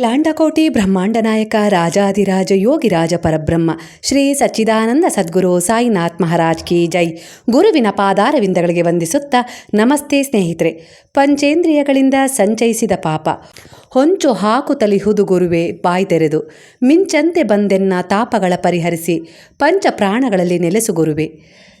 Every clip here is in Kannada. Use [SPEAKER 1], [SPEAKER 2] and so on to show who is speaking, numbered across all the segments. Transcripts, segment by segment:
[SPEAKER 1] ಲಾಂಡಕೋಟಿ ಬ್ರಹ್ಮಾಂಡ ನಾಯಕ ರಾಜಾದಿರಾಜ ಯೋಗಿರಾಜ ಪರಬ್ರಹ್ಮ, ಶ್ರೀ ಸಚ್ಚಿದಾನಂದ ಸದ್ಗುರು ಸಾಯಿನಾಥ್ ಮಹಾರಾಜ್ ಕಿ ಜೈ. ಗುರುವಿನ ಪಾದಾರವಿಂದಗಳಿಗೆ ವಂದಿಸುತ್ತಾ ನಮಸ್ತೆ ಸ್ನೇಹಿತರೆ. ಪಂಚೇಂದ್ರಿಯಗಳಿಂದ ಸಂಚಯಿಸಿದ ಪಾಪ. ಹೊಂಚು ಹಾಕುತ್ತಲಿ ಹುದುಗುರುವೆ ಬಾಯಿ ತೆರೆದು ಮಿಂಚಂತೆ ಬಂದೆನ್ನ ತಾಪಗಳ ಪರಿಹರಿಸಿ ಪಂಚ ಪ್ರಾಣಗಳಲ್ಲಿ ನೆಲೆಸು ಗುರುವೆ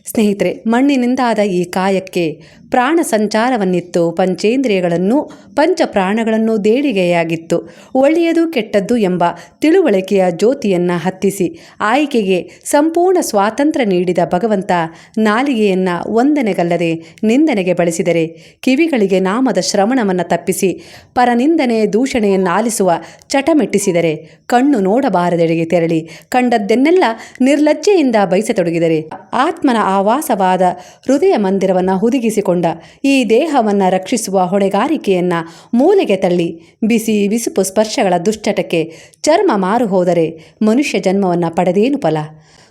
[SPEAKER 1] ಸ್ನೇಹಿತರೆ, ಮಣ್ಣಿನಿಂದಾದ ಈ ಕಾಯಕ್ಕೆ ಪ್ರಾಣ ಸಂಚಾರವನ್ನಿತ್ತು. ಪಂಚೇಂದ್ರಿಯಗಳನ್ನು ಪಂಚ ಪ್ರಾಣಗಳನ್ನು ದೇಡಿಗೆಯಾಗಿತ್ತು ಒಳ್ಳೆಯದು ಕೆಟ್ಟದ್ದು ಎಂಬ ತಿಳುವಳಿಕೆಯ ಜ್ಯೋತಿಯನ್ನು ಹತ್ತಿಸಿ ಆಯ್ಕೆಗೆ ಸಂಪೂರ್ಣ ಸ್ವಾತಂತ್ರ್ಯ ನೀಡಿದ ಭಗವಂತ ನಾಲಿಗೆಯನ್ನು ಒಂದನೆಗಲ್ಲದೆ ನಿಂದನೆಗೆ ಬಳಸಿದರೆ ಕಿವಿಗಳಿಗೆ ನಾಮದ ಶ್ರವಣವನ್ನು ತಪ್ಪಿಸಿ ಪರನಿಂದನೆ ದೂಷಣೆಯನ್ನು ಆಲಿಸುವ ಚಟಮೆಟ್ಟಿಸಿದರೆ, ಕಣ್ಣು ನೋಡಬಾರದೆಡೆಗೆ ತೆರಳಿ, ಕಂಡದ್ದೆನ್ನೆಲ್ಲ ನಿರ್ಲಜ್ಜೆಯಿಂದ ಬಯಸತೊಡಗಿದರೆ, ಆತ್ಮನ ಆವಾಸವಾದ ಹೃದಯ ಮಂದಿರವನ್ನು ಹುದುಗಿಸಿಕೊಂಡ, ಈ ದೇಹವನ್ನು ರಕ್ಷಿಸುವ ಹೊಣೆಗಾರಿಕೆಯನ್ನ ಮೂಲೆಗೆ ತಳ್ಳಿ, ಬಿಸಿ ಬಿಸುಪು ಸ್ಪರ್ಶಗಳ ದುಶ್ಚಟಕ್ಕೆ ಚರ್ಮ ಮಾರು ಹೋದರೆ ಮನುಷ್ಯ ಜನ್ಮವನ್ನು ಪಡೆದೇನು ಫಲ?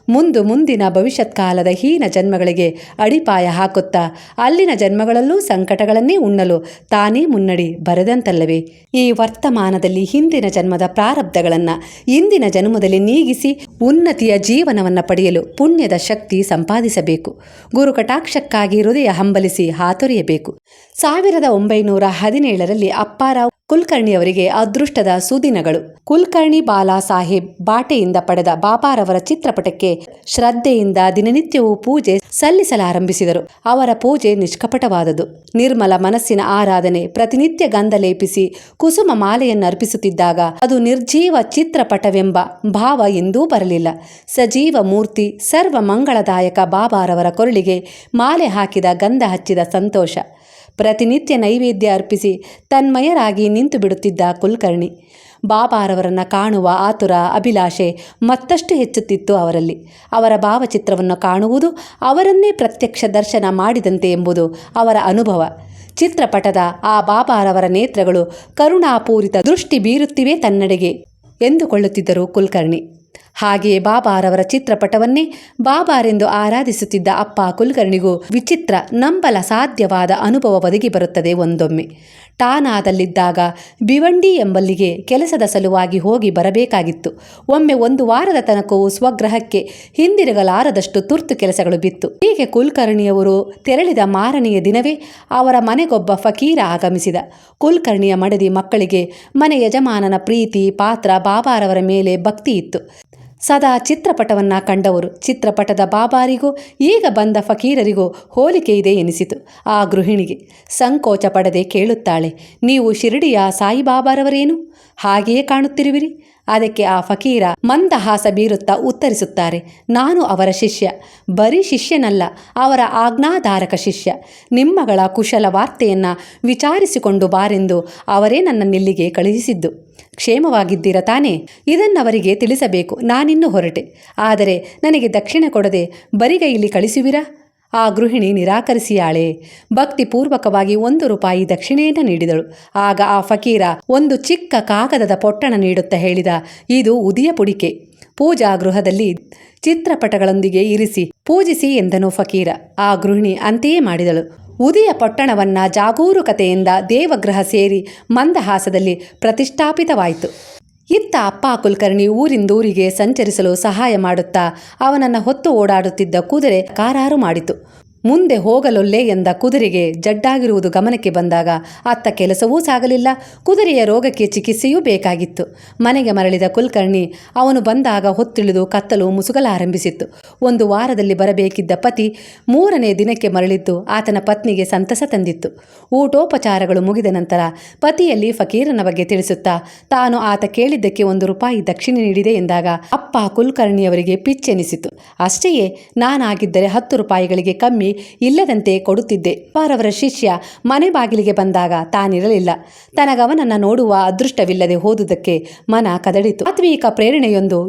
[SPEAKER 1] ಮುಂದು ಮುಂದಿನ ಭವಿಷ್ಯತ್ ಕಾಲದ ಹೀನ ಜನ್ಮಗಳಿಗೆ ಅಡಿಪಾಯ ಹಾಕುತ್ತಾ ಅಲ್ಲಿನ ಜನ್ಮಗಳಲ್ಲೂ ಸಂಕಟಗಳನ್ನೇ ಉಣ್ಣಲು ತಾನೇ ಮುನ್ನಡಿ ಬರೆದಂತಲ್ಲವೇ? ಈ ವರ್ತಮಾನದಲ್ಲಿ ಹಿಂದಿನ ಜನ್ಮದ ಪ್ರಾರಬ್ಧಗಳನ್ನು ಇಂದಿನ ಜನ್ಮದಲ್ಲಿ ನೀಗಿಸಿ ಉನ್ನತಿಯ ಜೀವನವನ್ನು ಪಡೆಯಲು ಪುಣ್ಯದ ಶಕ್ತಿ ಸಂಪಾದಿಸಬೇಕು. ಗುರು ಕಟಾಕ್ಷಕ್ಕಾಗಿ ಹೃದಯ ಹಂಬಲಿಸಿ ಹಾತೊರೆಯಬೇಕು. ಸಾವಿರದ ಒಂಬೈನೂರ ಹದಿನೇಳರಲ್ಲಿ ಅಪ್ಪಾರಾವ್ ಕುಲಕರ್ಣಿಯವರಿಗೆ ಅದೃಷ್ಟದ ಸುದಿನಗಳು. ಕುಲ್ಕರ್ಣಿ ಬಾಲಾ ಸಾಹೇಬ್ ಬಾಟೆಯಿಂದ ಪಡೆದ ಬಾಬಾರವರ ಚಿತ್ರಪಟಕ್ಕೆ ಶ್ರದ್ಧೆಯಿಂದ ದಿನನಿತ್ಯವೂ ಪೂಜೆ ಸಲ್ಲಿಸಲಾರಂಭಿಸಿದರು. ಅವರ ಪೂಜೆ ನಿಷ್ಕಪಟವಾದದು ನಿರ್ಮಲ ಮನಸ್ಸಿನ ಆರಾಧನೆ ಪ್ರತಿನಿತ್ಯ ಗಂಧ ಲೇಪಿಸಿ ಕುಸುಮ ಮಾಲೆಯನ್ನರ್ಪಿಸುತ್ತಿದ್ದಾಗ ಅದು ನಿರ್ಜೀವ ಚಿತ್ರಪಟವೆಂಬ ಭಾವ ಎಂದೂ ಬರಲಿಲ್ಲ. ಸಜೀವ ಮೂರ್ತಿ, ಸರ್ವ ಮಂಗಳದಾಯಕ ಬಾಬಾರವರ ಕೊರಳಿಗೆ ಮಾಲೆ ಹಾಕಿದ ಗಂಧ ಹಚ್ಚಿದ ಸಂತೋಷ. ಪ್ರತಿನಿತ್ಯ ನೈವೇದ್ಯ ಅರ್ಪಿಸಿ ತನ್ಮಯರಾಗಿ ನಿಂತು ಬಿಡುತ್ತಿದ್ದ ಕುಲಕರ್ಣಿ. ಬಾಬಾರವರನ್ನು ಕಾಣುವ ಆತುರ, ಅಭಿಲಾಷೆ ಮತ್ತಷ್ಟು ಹೆಚ್ಚುತ್ತಿತ್ತು ಅವರಲ್ಲಿ. ಅವರ ಭಾವಚಿತ್ರವನ್ನು ಕಾಣುವುದು ಅವರನ್ನೇ ಪ್ರತ್ಯಕ್ಷ ದರ್ಶನ ಮಾಡಿದಂತೆ ಎಂಬುದು ಅವರ ಅನುಭವ. ಚಿತ್ರಪಟದ ಆ ಬಾಬಾರವರ ನೇತ್ರಗಳು ಕರುಣಾಪೂರಿತ ದೃಷ್ಟಿ ಬೀರುತ್ತಿವೆ ತನ್ನಡೆಗೆ ಎಂದುಕೊಳ್ಳುತ್ತಿದ್ದರು ಕುಲಕರ್ಣಿ. ಹಾಗೆಯೇ ಬಾಬಾರವರ ಚಿತ್ರಪಟವನ್ನೇ ಬಾಬಾರೆಂದು ಆರಾಧಿಸುತ್ತಿದ್ದ ಅಪ್ಪ ಕುಲಕರ್ಣಿಗೂ ವಿಚಿತ್ರ ನಂಬಲ ಸಾಧ್ಯವಾದ ಅನುಭವ ಒದಗಿ ಬರುತ್ತದೆ ಒಂದೊಮ್ಮೆ. ಟಾನಾದಲ್ಲಿದ್ದಾಗ ಭಿವಂಡಿ ಎಂಬಲ್ಲಿಗೆ ಕೆಲಸದ ಸಲುವಾಗಿ ಹೋಗಿ ಬರಬೇಕಾಗಿತ್ತು. ಒಮ್ಮೆ ಒಂದು ವಾರದ ತನಕವೂ ಸ್ವಗ್ರಹಕ್ಕೆ ಹಿಂದಿರುಗಲಾರದಷ್ಟು ತುರ್ತು ಕೆಲಸಗಳು ಬಿತ್ತು. ಹೀಗೆ ಕುಲಕರ್ಣಿಯವರು ತೆರಳಿದ ಮಾರನೆಯ ದಿನವೇ ಅವರ ಮನೆಗೊಬ್ಬ ಫಕೀರ ಆಗಮಿಸಿದ. ಕುಲಕರ್ಣಿಯ ಮಡದಿ ಮಕ್ಕಳಿಗೆ ಮನೆ ಯಜಮಾನನ ಪ್ರೀತಿ, ಪಾತ್ರ ಬಾಬಾರವರ ಮೇಲೆ ಭಕ್ತಿ ಇತ್ತು. ಸದಾ ಚಿತ್ರಪಟವನ್ನ ಕಂಡವರು. ಚಿತ್ರಪಟದ ಬಾಬಾರಿಗೂ, ಈಗ ಬಂದ ಫಕೀರರಿಗೂ ಹೋಲಿಕೆ ಇದೆ ಎನಿಸಿತು. ಆ ಗೃಹಿಣಿಗೆ ಸಂಕೋಚ ಪಡದೆ ಕೇಳುತ್ತಾಳೆ, ನೀವು ಶಿರಡಿಯ ಸಾಯಿಬಾಬಾರವರೇನು? ಹಾಗೆಯೇ ಕಾಣುತ್ತಿರುವಿರಿ. ಅದಕ್ಕೆ ಆ ಫಕೀರ ಮಂದಹಾಸ ಬೀರುತ್ತಾ ಉತ್ತರಿಸುತ್ತಾರೆ, ನಾನು ಅವರ ಶಿಷ್ಯ, ಬರೀ ಶಿಷ್ಯನಲ್ಲ, ಅವರ ಆಜ್ಞಾಧಾರಕ ಶಿಷ್ಯ. ನಿಮ್ಮಗಳ ಕುಶಲ ವಾರ್ತೆಯನ್ನು ವಿಚಾರಿಸಿಕೊಂಡು ಬಾರೆಂದು ಅವರೇ ನನ್ನನ್ನಿಲ್ಲಿಗೆ ಕಳುಹಿಸಿದ್ದು. ಕ್ಷೇಮವಾಗಿದ್ದೀರ ತಾನೇ? ಇದನ್ನವರಿಗೆ ತಿಳಿಸಬೇಕು, ನಾನಿನ್ನು ಹೊರಟೆ. ಆದರೆ ನನಗೆ ದಕ್ಷಿಣ ಕೊಡದೆ ಬರಿಗೈಲಿ ಕಳಿಸುವಿರಾ? ಆ ಗೃಹಿಣಿ ನಿರಾಕರಿಸಿಯಾಳೆ. ಭಕ್ತಿಪೂರ್ವಕವಾಗಿ ಒಂದು ರೂಪಾಯಿ ದಕ್ಷಿಣೆಯನ್ನು ನೀಡಿದಳು. ಆಗ ಆ ಫಕೀರ ಒಂದು ಚಿಕ್ಕ ಕಾಗದದ ಪೊಟ್ಟಣ ನೀಡುತ್ತಾ ಹೇಳಿದ, ಇದು ಉದಿಯ ಪುಡಿಕೆ. ಪೂಜಾ ಗೃಹದಲ್ಲಿ ಚಿತ್ರಪಟಗಳೊಂದಿಗೆ ಇರಿಸಿ ಪೂಜಿಸಿ ಎಂದನು ಫಕೀರ. ಆ ಗೃಹಿಣಿ ಅಂತೆಯೇ ಮಾಡಿದಳು. ಉದಿಯ ಪೊಟ್ಟಣವನ್ನ ಜಾಗರೂಕತೆಯಿಂದ ದೇವಗ್ರಹ ಸೇರಿ ಮಂದಹಾಸದಲ್ಲಿ ಪ್ರತಿಷ್ಠಾಪಿತವಾಯಿತು. ಇತ್ತ ಅಪ್ಪ ಕುಲಕರ್ಣಿ ಊರಿಂದೂರಿಗೆ ಸಂಚರಿಸಲು ಸಹಾಯ ಮಾಡುತ್ತಾ ಅವನನ್ನ ಹೊತ್ತು ಓಡಾಡುತ್ತಿದ್ದ ಕುದುರೆ ಕಾರಾರು ಮಾಡಿತು. ಮುಂದೆ ಹೋಗಲೊಲ್ಲೆ ಎಂದ ಕುದುರೆಗೆ ಜಡ್ಡಾಗಿರುವುದು ಗಮನಕ್ಕೆ ಬಂದಾಗ ಅತ್ತ ಕೆಲಸವೂ ಸಾಗಲಿಲ್ಲ. ಕುದುರೆಯ ರೋಗಕ್ಕೆ ಚಿಕಿತ್ಸೆಯೂ ಬೇಕಾಗಿತ್ತು. ಮನೆಗೆ ಮರಳಿದ ಕುಲಕರ್ಣಿ ಅವನು ಬಂದಾಗ ಹೊತ್ತಿಳಿದು ಕತ್ತಲು ಮುಸುಗಲಾರಂಭಿಸಿತ್ತು. ಒಂದು ವಾರದಲ್ಲಿ ಬರಬೇಕಿದ್ದ ಪತಿ ಮೂರನೇ ದಿನಕ್ಕೆ ಮರಳಿದ್ದು ಆತನ ಪತ್ನಿಗೆ ಸಂತಸ ತಂದಿತ್ತು. ಊಟೋಪಚಾರಗಳು ಮುಗಿದ ನಂತರ ಪತಿಯಲ್ಲಿ ಫಕೀರನ ಬಗ್ಗೆ ತಿಳಿಸುತ್ತಾ, ತಾನು ಆತ ಕೇಳಿದ್ದಕ್ಕೆ ಒಂದು ರೂಪಾಯಿ ದಕ್ಷಿಣೆ ನೀಡಿದೆ ಎಂದಾಗ ಅಪ್ಪ ಕುಲಕರ್ಣಿಯವರಿಗೆ ಪಿಚ್ಚೆನಿಸಿತು. ಅಷ್ಟೆಯೇ, ನಾನಾಗಿದ್ದರೆ ಹತ್ತು ರೂಪಾಯಿಗಳಿಗೆ ಕಮ್ಮಿ ಇಲ್ಲದಂತೆ ಕೊಡುತ್ತಿದ್ದೆ. ಪಾರವರ ಶಿಷ್ಯ ಮನೆ ಬಾಗಿಲಿಗೆ ಬಂದಾಗ ತಾನಿರಲಿಲ್ಲ. ತನಗವನನ್ನು ನೋಡುವ ಅದೃಷ್ಟವಿಲ್ಲದೆ ಹೋದುದಕ್ಕೆ ಮನ ಕದಡಿತು. ಆತ್ಮೀಕ ಪ್ರೇರಣೆಯೊಂದು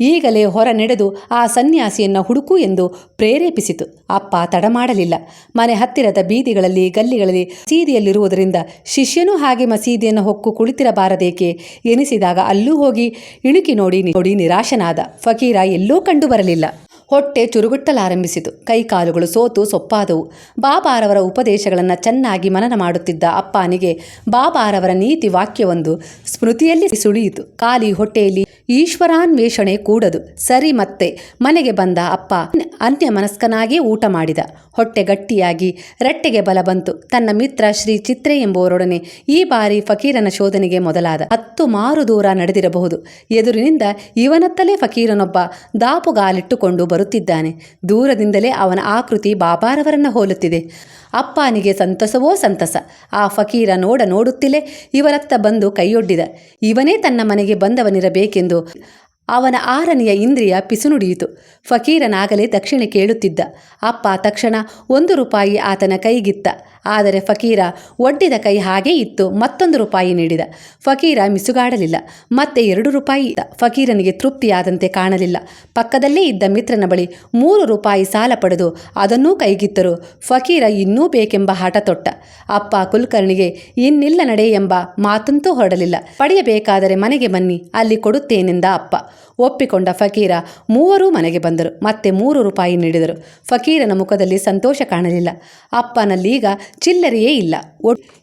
[SPEAKER 1] ಈಗಲೇ ಹೊರ ನಡೆದು ಆ ಸನ್ಯಾಸಿಯನ್ನು ಹುಡುಕು ಎಂದು ಪ್ರೇರೇಪಿಸಿತು. ಅಪ್ಪ ತಡ ಮಾಡಲಿಲ್ಲ. ಮನೆ ಹತ್ತಿರದ ಬೀದಿಗಳಲ್ಲಿ, ಗಲ್ಲಿಗಳಲ್ಲಿ ಸೀದಿಯಲ್ಲಿರುವುದರಿಂದ ಶಿಷ್ಯನೂ ಹಾಗೆ ಮಸೀದಿಯನ್ನು ಹೊಕ್ಕು ಕುಳಿತಿರಬಾರದೇಕೆ ಎನಿಸಿದಾಗ ಅಲ್ಲೂ ಹೋಗಿ ಇಣುಕಿ ನೋಡಿ ನೋಡಿ ನಿರಾಶನಾದ. ಫಕೀರ ಎಲ್ಲೂ ಕಂಡು ಬರಲಿಲ್ಲ ಹೊಟ್ಟೆ ಚುರುಗುಟ್ಟಲಾರಂಭಿಸಿತು ಕೈಕಾಲುಗಳು ಸೋತು ಸೊಪ್ಪಾದವು. ಬಾಬಾರವರ ಉಪದೇಶಗಳನ್ನು ಚೆನ್ನಾಗಿ ಮನನ ಮಾಡುತ್ತಿದ್ದ ಅಪ್ಪನಿಗೆ ಬಾಬಾರವರ ನೀತಿ ವಾಕ್ಯವೊಂದು ಸ್ಮೃತಿಯಲ್ಲಿ ಸುಳಿಯಿತು. ಖಾಲಿ ಹೊಟ್ಟೆಯಲ್ಲಿ ಈಶ್ವರಾನ್ವೇಷಣೆ ಕೂಡದು. ಸರಿ ಮತ್ತೆ, ಮನೆಗೆ ಬಂದ ಅಪ್ಪ ಅನ್ಯ ಮನಸ್ಕನಾಗೇ ಊಟ ಮಾಡಿದ. ಹೊಟ್ಟೆ ಗಟ್ಟಿಯಾಗಿ ರಟ್ಟೆಗೆ ಬಲ ಬಂತು. ತನ್ನ ಮಿತ್ರ ಶ್ರೀ ಚಿತ್ರೆ ಎಂಬುವರೊಡನೆ ಈ ಬಾರಿ ಫಕೀರನ ಶೋಧನೆಗೆ ಮೊದಲಾದ ಹತ್ತು ಮಾರು ದೂರ ನಡೆದಿರಬಹುದು. ಎದುರಿನಿಂದ ಇವನತ್ತಲೇ ಫಕೀರನೊಬ್ಬ ದಾಪುಗಾಲಿಟ್ಟುಕೊಂಡು ಬರುತ್ತಿದ್ದಾನೆ. ದೂರದಿಂದಲೇ ಅವನ ಆಕೃತಿ ಬಾಬಾರವರನ್ನ ಹೋಲುತ್ತಿದೆ. ಅಪ್ಪನಿಗೆ ಸಂತಸವೋ ಸಂತಸ. ಆ ಫಕೀರ ನೋಡ ನೋಡುತ್ತಿಲೇ ಇವರತ್ತ ಬಂದು ಕೈಯೊಡ್ಡಿದ. ಇವನೇ ತನ್ನ ಮನೆಗೆ ಬಂದವನಿರಬೇಕೆಂದು ಅವನ ಆರನೆಯ ಇಂದ್ರಿಯ ಪಿಸುನುಡಿಯಿತು. ಫಕೀರನಾಗಲೇ ದಕ್ಷಿಣೆ ಕೇಳುತ್ತಿದ್ದ. ಅಪ್ಪ ತಕ್ಷಣ ಒಂದು ರೂಪಾಯಿ ಆತನ ಕೈಗಿತ್ತ. ಆದರೆ ಫಕೀರ ಒಡ್ಡಿದ ಕೈ ಹಾಗೇ ಇತ್ತು, ಮತ್ತೊಂದು ರೂಪಾಯಿ ನೀಡಿದ. ಫಕೀರ ಮಿಸುಗಾಡಲಿಲ್ಲ, ಮತ್ತೆ ಎರಡು ರೂಪಾಯಿ. ಫಕೀರನಿಗೆ ತೃಪ್ತಿಯಾದಂತೆ ಕಾಣಲಿಲ್ಲ. ಪಕ್ಕದಲ್ಲೇ ಇದ್ದ ಮಿತ್ರನ ಬಳಿ ಮೂರು ರೂಪಾಯಿ ಸಾಲ ಪಡೆದು ಅದನ್ನೂ ಕೈಗಿತ್ತರು. ಫಕೀರ ಇನ್ನೂ ಬೇಕೆಂಬ ಹಠ ತೊಟ್ಟ. ಅಪ್ಪ ಕುಲಕರ್ಣಿಗೆ, ಇನ್ನಿಲ್ಲ ನಡೆ ಎಂಬ ಮಾತಂತೂ ಹೊರಡಲಿಲ್ಲ. ಪಡೆಯಬೇಕಾದರೆ ಮನೆಗೆ ಬನ್ನಿ, ಅಲ್ಲಿ ಕೊಡುತ್ತೇನೆಂದ ಅಪ್ಪ. ಒಪ್ಪಿಕೊಂಡ ಫಕೀರ ಮೂವರೂ ಮನೆಗೆ ಬಂದರು, ಮತ್ತೆ ಮೂರು ರೂಪಾಯಿ ನೀಡಿದರು. ಫಕೀರನ ಮುಖದಲ್ಲಿ ಸಂತೋಷ ಕಾಣಲಿಲ್ಲ. ಅಪ್ಪನಲ್ಲೀಗ ಚಿಲ್ಲರೆಯೇ ಇಲ್ಲ.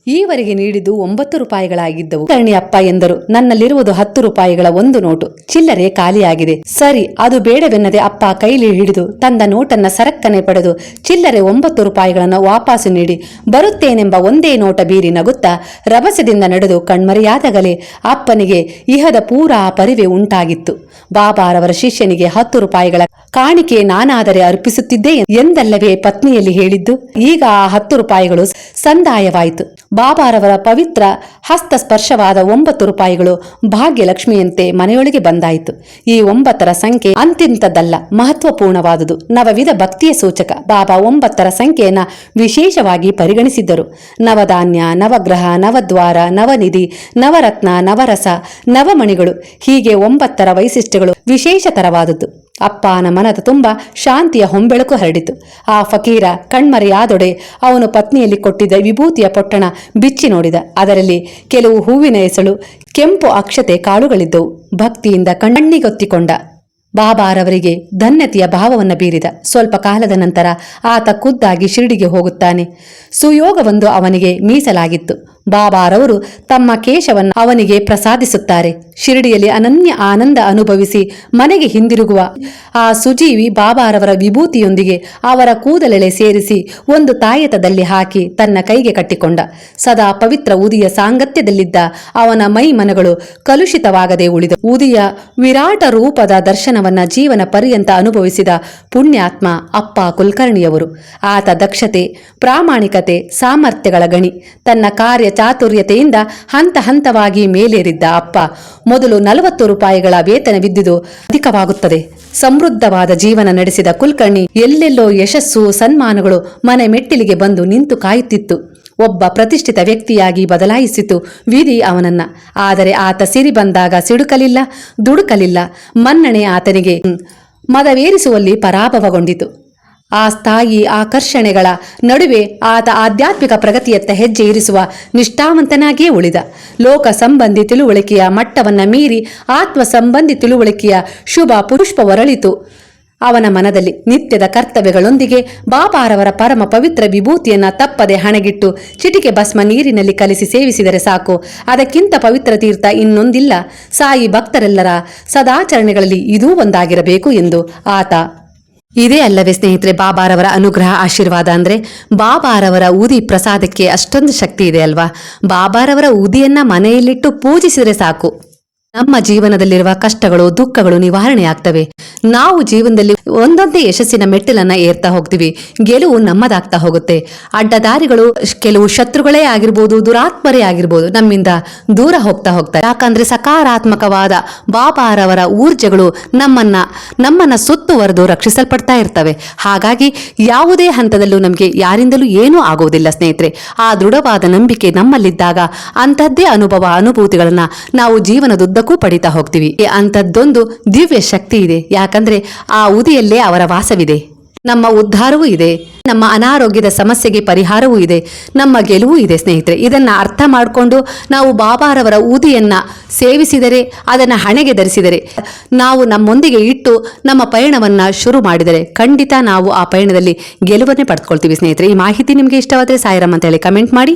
[SPEAKER 1] ಈವರೆಗೆ ನೀಡಿದ್ದು ಒಂಬತ್ತು ರೂಪಾಯಿಗಳಾಗಿದ್ದವು. ಕರ್ಣಿ ಅಪ್ಪ ಎಂದರು, ನನ್ನಲ್ಲಿರುವುದು ಹತ್ತು ರೂಪಾಯಿಗಳ ಒಂದು ನೋಟು. ಚಿಲ್ಲರೆ ಖಾಲಿಯಾಗಿದೆ. ಸರಿ, ಅದು ಬೇಡವೆನ್ನದೆ ಅಪ್ಪ ಕೈಲಿ ಹಿಡಿದು ತಂದ ನೋಟನ್ನ ಸರಕ್ಕನೆ ಪಡೆದು ಚಿಲ್ಲರೆ ಒಂಬತ್ತು ರೂಪಾಯಿಗಳನ್ನು ವಾಪಾಸು ನೀಡಿ, ಬರುತ್ತೇನೆಂಬ ಒಂದೇ ನೋಟ ಬೀರಿ ನಗುತ್ತಾ ರಭಸದಿಂದ ನಡೆದು ಕಣ್ಮರೆಯಾದಗಲೇ ಅಪ್ಪನಿಗೆ ಇಹದ ಪೂರಾ ಪರಿವೆ ಉಂಟಾಗಿತ್ತು. ಬಾಬಾರವರ ಶಿಷ್ಯನಿಗೆ ಹತ್ತು ರೂಪಾಯಿಗಳ ಕಾಣಿಕೆ ನಾನಾದರೆ ಅರ್ಪಿಸುತ್ತಿದ್ದೆ ಎಂದಲ್ಲವೇ ಪತ್ನಿಯಲ್ಲಿ ಹೇಳಿದ್ದು? ಈಗ ಆ ಹತ್ತು ರೂಪಾಯಿಗಳು ಸಂದಾಯವಾಯಿತು. ಬಾಬಾರವರ ಪವಿತ್ರ ಹಸ್ತ ಸ್ಪರ್ಶವಾದ ಒಂಬತ್ತು ರೂಪಾಯಿಗಳು ಭಾಗ್ಯಲಕ್ಷ್ಮಿಯಂತೆ ಮನೆಯೊಳಗೆ ಬಂದಾಯಿತು. ಈ ಒಂಬತ್ತರ ಸಂಖ್ಯೆ ಅಂತಿಂತದ್ದಲ್ಲ ಮಹತ್ವಪೂರ್ಣವಾದುದು. ನವವಿಧ ಭಕ್ತಿಯ ಸೂಚಕ ಬಾಬಾ ಒಂಬತ್ತರ ಸಂಖ್ಯೆಯನ್ನು ವಿಶೇಷವಾಗಿ ಪರಿಗಣಿಸಿದ್ದರು. ನವಧಾನ್ಯ, ನವಗ್ರಹ, ನವದ್ವಾರ, ನವನಿಧಿ, ನವರತ್ನ, ನವರಸ, ನವಮಣಿಗಳು ಹೀಗೆ ಒಂಬತ್ತರ ವೈಶಿಷ್ಟ್ಯಗಳು ವಿಶೇಷತರವಾದದ್ದು ಅಪ್ಪನ ಮನದ ತುಂಬ ಶಾಂತಿಯ ಹೊಂಬೆಳಕು ಹರಡಿತು. ಆ ಫಕೀರ ಕಣ್ಮರೆಯಾದೊಡೆ ಅವನು ಪತ್ನಿಯಲ್ಲಿ ಕೊಟ್ಟಿದ್ದ ವಿಭೂತಿಯ ಪೊಟ್ಟಣ ಬಿಚ್ಚಿ ನೋಡಿದ. ಅದರಲ್ಲಿ ಕೆಲವು ಹೂವಿನ ಎಸಳು, ಕೆಂಪು ಅಕ್ಷತೆ ಕಾಳುಗಳಿದ್ದವು. ಭಕ್ತಿಯಿಂದ ಕಣ್ಣಿಗೊತ್ತಿಕೊಂಡ. ಬಾಬಾರವರಿಗೆ ಧನ್ಯತೆಯ ಭಾವವನ್ನು ಬೀರಿದ. ಸ್ವಲ್ಪ ಕಾಲದ ನಂತರ ಆತ ಖುದ್ದಾಗಿ ಶಿರಡಿಗೆ ಹೋಗುತ್ತಾನೆ. ಸುಯೋಗವೊಂದು ಅವನಿಗೆ ಮೀಸಲಾಗಿತ್ತು. ಬಾಬಾರವರು ತಮ್ಮ ಕೇಶವನ್ನು ಅವನಿಗೆ ಪ್ರಸಾದಿಸುತ್ತಾರೆ. ಶಿರಡಿಯಲ್ಲಿ ಅನನ್ಯ ಆನಂದ ಅನುಭವಿಸಿ ಮನೆಗೆ ಹಿಂದಿರುಗುವ ಆ ಸುಜೀವಿ ಬಾಬಾರವರ ವಿಭೂತಿಯೊಂದಿಗೆ ಅವರ ಕೂದಲೆಳೆ ಸೇರಿಸಿ ಒಂದು ತಾಯತದಲ್ಲಿ ಹಾಕಿ ತನ್ನ ಕೈಗೆ ಕಟ್ಟಿಕೊಂಡ. ಸದಾ ಪವಿತ್ರ ಉದಿಯ ಸಾಂಗತ್ಯದಲ್ಲಿದ್ದ ಅವನ ಮೈ ಮನಗಳು ಕಲುಷಿತವಾಗದೆ ಉಳಿದ. ಉದಿಯ ವಿರಾಟ ರೂಪದ ದರ್ಶನವನ್ನ ಜೀವನ ಪರ್ಯಂತ ಅನುಭವಿಸಿದ ಪುಣ್ಯಾತ್ಮ ಅಪ್ಪ ಕುಲಕರ್ಣಿಯವರು. ಆತ ದಕ್ಷತೆ, ಪ್ರಾಮಾಣಿಕತೆ, ಸಾಮರ್ಥ್ಯಗಳ ಗಣಿ. ತನ್ನ ಕಾರ್ಯ ಚಾತುರ್ಯತೆಯಿಂದ ಹಂತ ಹಂತವಾಗಿ ಮೇಲೇರಿದ್ದ ಅಪ್ಪ ಮೊದಲು ನಲವತ್ತು ರೂಪಾಯಿಗಳ ವೇತನವಿದ್ದುದು ಅಧಿಕವಾಗುತ್ತದೆ. ಸಮೃದ್ಧವಾದ ಜೀವನ ನಡೆಸಿದ ಕುಲ್ಕರ್ಣಿ ಎಲ್ಲೆಲ್ಲೋ ಯಶಸ್ಸು ಸನ್ಮಾನಗಳು ಮನೆ ಮೆಟ್ಟಿಲಿಗೆ ಬಂದು ನಿಂತು ಕಾಯುತ್ತಿತ್ತು. ಒಬ್ಬ ಪ್ರತಿಷ್ಠಿತ ವ್ಯಕ್ತಿಯಾಗಿ ಬದಲಾಯಿಸಿತು ವಿಧಿ ಅವನನ್ನ. ಆದರೆ ಆತ ಸಿರಿ ಬಂದಾಗ ಸಿಡುಕಲಿಲ್ಲ, ದುಡುಕಲಿಲ್ಲ. ಮನ್ನಣೆ ಆತನಿಗೆ ಮದವೇರಿಸುವಲ್ಲಿ ಪರಾಭವಗೊಂಡಿತು. ಆ ಸ್ಥಾಯಿ ಆಕರ್ಷಣೆಗಳ ನಡುವೆ ಆತ ಆಧ್ಯಾತ್ಮಿಕ ಪ್ರಗತಿಯತ್ತ ಹೆಜ್ಜೆ ಇರಿಸುವ ನಿಷ್ಠಾವಂತನಾಗಿಯೇ ಉಳಿದ. ಲೋಕ ಸಂಬಂಧಿ ತಿಳುವಳಿಕೆಯ ಮಟ್ಟವನ್ನ ಮೀರಿ ಆತ್ಮ ಸಂಬಂಧಿ ತಿಳುವಳಿಕೆಯ ಶುಭ ಪುಷ್ಪವರಳಿತು ಅವನ ಮನದಲ್ಲಿ ನಿತ್ಯದ ಕರ್ತವ್ಯಗಳೊಂದಿಗೆ ಬಾಬಾರವರ ಪರಮ ಪವಿತ್ರ ವಿಭೂತಿಯನ್ನ ತಪ್ಪದೆ ಹಣಗಿಟ್ಟು ಚಿಟಿಕೆ ಭಸ್ಮ ನೀರಿನಲ್ಲಿ ಕಲಿಸಿ ಸೇವಿಸಿದರೆ ಸಾಕು. ಅದಕ್ಕಿಂತ ಪವಿತ್ರ ತೀರ್ಥ ಇನ್ನೊಂದಿಲ್ಲ. ಸಾಯಿ ಭಕ್ತರೆಲ್ಲರ ಸದಾಚರಣೆಗಳಲ್ಲಿ ಇದೂ ಒಂದಾಗಿರಬೇಕು ಎಂದು ಆತ ಇದೇ ಅಲ್ಲವೇ ಸ್ನೇಹಿತರೆ, ಬಾಬಾರವರ ಅನುಗ್ರಹ, ಆಶೀರ್ವಾದ ಅಂದ್ರೆ ಬಾಬಾರವರ ಊದಿ ಪ್ರಸಾದಕ್ಕೆ ಅಷ್ಟೊಂದು ಶಕ್ತಿ ಇದೆ ಅಲ್ವಾ? ಬಾಬಾರವರ ಊದಿಯನ್ನು ಮನೆಯಲ್ಲಿಟ್ಟು ಪೂಜಿಸಿದರೆ ಸಾಕು. ನಮ್ಮ ಜೀವನದಲ್ಲಿರುವ ಕಷ್ಟಗಳು, ದುಃಖಗಳು ನಿವಾರಣೆ ಆಗ್ತವೆ ನಾವು ಜೀವನದಲ್ಲಿ ಒಂದೊಂದೇ ಯಶಸ್ಸಿನ ಮೆಟ್ಟಿಲನ್ನ ಏರ್ತಾ ಹೋಗ್ತೀವಿ. ಗೆಲುವು ನಮ್ಮದಾಗ್ತಾ ಹೋಗುತ್ತೆ. ಅಡ್ಡದಾರಿಗಳು ಕೆಲವು ಶತ್ರುಗಳೇ ಆಗಿರ್ಬೋದು, ದುರಾತ್ಮರೇ ಆಗಿರ್ಬೋದು ನಮ್ಮಿಂದ ದೂರ ಹೋಗ್ತಾ ಹೋಗ್ತಾರೆ. ಯಾಕಂದ್ರೆ ಸಕಾರಾತ್ಮಕವಾದ ಬಾಬಾರವರ ಊರ್ಜೆಗಳು ನಮ್ಮನ್ನ ನಮ್ಮನ್ನ ಸುತ್ತುವರೆದು ರಕ್ಷಿಸಲ್ಪಡ್ತಾ ಇರ್ತವೆ. ಹಾಗಾಗಿ ಯಾವುದೇ ಹಂತದಲ್ಲೂ ನಮಗೆ ಯಾರಿಂದಲೂ ಏನೂ ಆಗುವುದಿಲ್ಲ ಸ್ನೇಹಿತರೆ. ಆ ದೃಢವಾದ ನಂಬಿಕೆ ನಮ್ಮಲ್ಲಿದ್ದಾಗ ಅಂಥದ್ದೇ ಅನುಭವ, ಅನುಭೂತಿಗಳನ್ನ ನಾವು ಜೀವನದುದ್ದಕ್ಕೂ ಪಡಿತಾ ಹೋಗ್ತೀವಿ. ಅಂಥದ್ದೊಂದು ದಿವ್ಯ ಶಕ್ತಿ ಇದೆ. ಯಾಕಂದ್ರೆ ಆ ಉದಿಯಲ್ಲೇ ಅವರ ವಾಸವಿದೆ. ನಮ್ಮ ಉದ್ಧಾರವೂ ಇದೆ. ನಮ್ಮ ಅನಾರೋಗ್ಯದ ಸಮಸ್ಯೆಗೆ ಪರಿಹಾರವೂ ಇದೆ. ನಮ್ಮ ಗೆಲುವು ಇದೆ, ಸ್ನೇಹಿತರೆ. ಇದನ್ನ ಅರ್ಥ ಮಾಡಿಕೊಂಡು ನಾವು ಬಾಬಾರವರ ಊದಿಯನ್ನ ಸೇವಿಸಿದರೆ, ಅದನ್ನು ಹಣೆಗೆ ಧರಿಸಿದರೆ, ನಾವು ನಮ್ಮೊಂದಿಗೆ ಇಟ್ಟು ನಮ್ಮ ಪಯಣವನ್ನ ಶುರು ಮಾಡಿದರೆ ಖಂಡಿತ ನಾವು ಆ ಪಯಣದಲ್ಲಿ ಗೆಲುವನ್ನೇ ಪಡೆದುಕೊಳ್ತೀವಿ ಸ್ನೇಹಿತರೆ. ಈ ಮಾಹಿತಿ ನಿಮಗೆ ಇಷ್ಟವಾದರೆ ಸಾಯಿರಾಮ್ ಅಂತ ಹೇಳಿ ಕಮೆಂಟ್ ಮಾಡಿ.